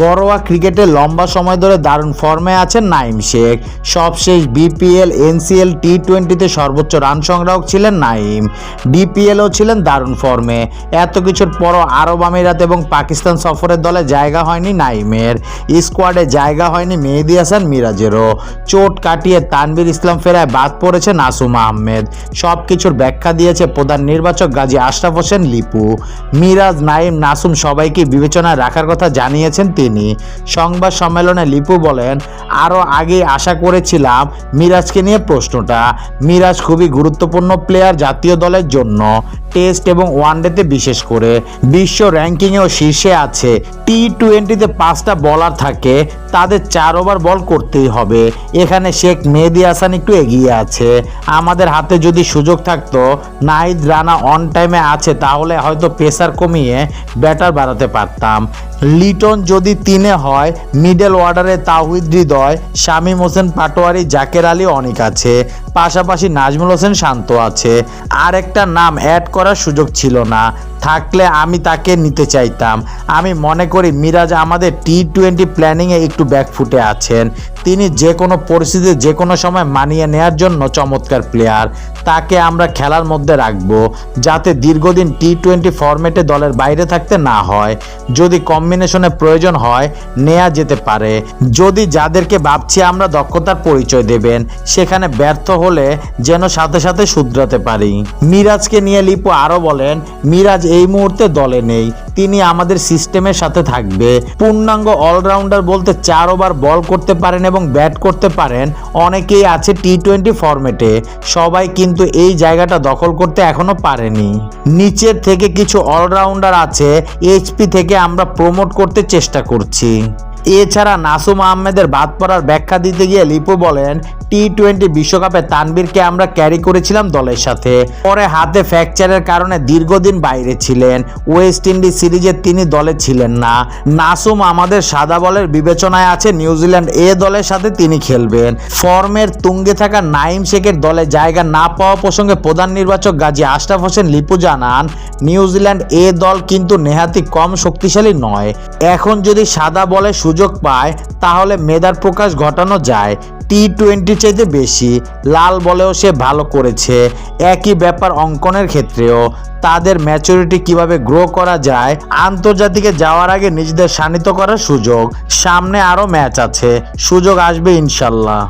ঘরোয়া ক্রিকেটে লম্বা সময় ধরে দারুণ ফর্মে আছেন নাইম শেখ। সবশেষ বিপিএল, এনসিএল টি টোয়েন্টিতে সর্বোচ্চ রান সংগ্রাহক ছিলেন নাইম ডিপিএলও ছিলেন দারুণ ফর্মে। এত কিছুর পরও আরব আমিরাত এবং পাকিস্তান সফরের দলে জায়গা হয়নি নাইমের স্কোয়াডে জায়গা হয়নি মেহেদি হাসান মিরাজেরও। চোট কাটিয়ে তানবির ইসলাম ফেরায় বাদ পড়েছে নাসুম আহমেদ। সব কিছুর ব্যাখ্যা দিয়েছে প্রধান নির্বাচক গাজী আশরাফ হোসেন লিপু। মিরাজ নাইম নাসুম সবাইকে বিবেচনায় রাখার কথা জানিয়েছেন তিনি। সংবাদ সম্মেলনে লিপু বলেন আরও আগেই আশা করেছিলাম মিরাজকে নিয়ে প্রশ্নটা। মিরাজ খুবই গুরুত্বপূর্ণ প্লেয়ার জাতীয় দলের জন্য। টেস্ট এবং ওয়ানডেতে বিশেষ করে। বিশ্ব র্যাঙ্কিংয়েও শীর্ষে আছে। টি টোয়েন্টিতে পাঁচটা বলার থাকে। তাদের চার ওভার বল করতেই হবে। এখানে শেখ মেহেদি হাসান একটু এগিয়ে আছে। আমাদের হাতে যদি সুযোগ থাকতো, নাহিদ রানা অন টাইমে আছে, তাহলে হয়তো প্রেসার কমিয়ে ব্যাটার বাড়াতে পারতাম। লিটন যদি তিনে হয় মিডল অর্ডারে তাহিদ হৃদয়, শামীম হোসেন পাটোয়ারি, জাকের আলী অনেক আছে। পাশাপাশি নাজমুল হোসেন শান্ত আছে। আর একটা নাম অ্যাড করার সুযোগ ছিল না। থাকলে আমি তাকে নিতে চাইতাম। আমি মনে করি মিরাজ আমাদের টি টোয়েন্টি প্ল্যানিংয়ে একটু ব্যাকফুটে আছেন। তিনি যে কোনো পরিস্থিতিতে যে কোনো সময় মানিয়ে নেয়ার জন্য চমৎকার প্লেয়ার তাকে আমরা খেলার মধ্যে রাখব যাতে দীর্ঘদিন টি টোয়েন্টি ফরম্যাটে দলের বাইরে থাকতে না হয়। যদি কম্বিনেশনে প্রয়োজন হয় নেওয়া যেতে পারে। যদি যাদেরকে ভাবছি আমরা দক্ষতার পরিচয় দেবেন, সেখানে ব্যর্থ হলে যেন সাথে সাথে শুধরাতে পারি। মিরাজকে নিয়ে লিপু আরও বলেন, মিরাজ এই মুহূর্তে দলে নেই। তিনি আমাদের সিস্টেমের সাথে থাকবে। পূর্ণাঙ্গ অলরাউন্ডার বলতে চার ওভার বল করতে পারেন এবং ব্যাট করতে পারেন, অনেকেই আছে টি টোয়েন্টি ফর্মেটে সবাই কিন্তু এই জায়গাটা দখল করতে এখনও পারেনি। নিচের থেকে কিছু অলরাউন্ডার আছে এইচপি থেকে আমরা প্রমোট করতে চেষ্টা করছি। এছাড়া নাসুম আহমেদের বাদ পড়ার ব্যাখ্যা দিতে গিয়ে লিপু বলেন টি টোয়েন্টি বিশ্বকাপে তানবীরকে আমরা ক্যারি করেছিলাম দলের সাথে। পরে হাতে ফ্র্যাকচারের কারণে দীর্ঘদিন বাইরে ছিলেন। ওয়েস্ট ইন্ডিজ সিরিজে তিনি দলে ছিলেন না। নাসুম আমাদের সাদা বলের বিবেচনায় আছে, নিউজিল্যান্ড এ দলের সাথে তিনি খেলবেন। ফর্মের তুঙ্গে থাকা নাইম শেখের দলে জায়গা না পাওয়া প্রসঙ্গে প্রধান নির্বাচক গাজী আশরাফ হোসেন লিপু জানান, নিউজিল্যান্ড এ দল কিন্তু নেহাতি কম শক্তিশালী নয়। এখন যদি সাদা বলে সুযোগ পায়, তাহলে মেধার প্রকাশ ঘটানো যায়। টি টোয়েন্টি চাইতে বেশি, লাল বলেও সে ভালো করেছে। একই ব্যাপার অঙ্কনের ক্ষেত্রেও। তাদের ম্যাচুরিটি কীভাবে গ্রো করা যায়, আন্তর্জাতিকে যাওয়ার আগে নিজেদের শানিত করার সুযোগ। সামনে আরও ম্যাচ আছে। সুযোগ আসবে ইনশাল্লাহ।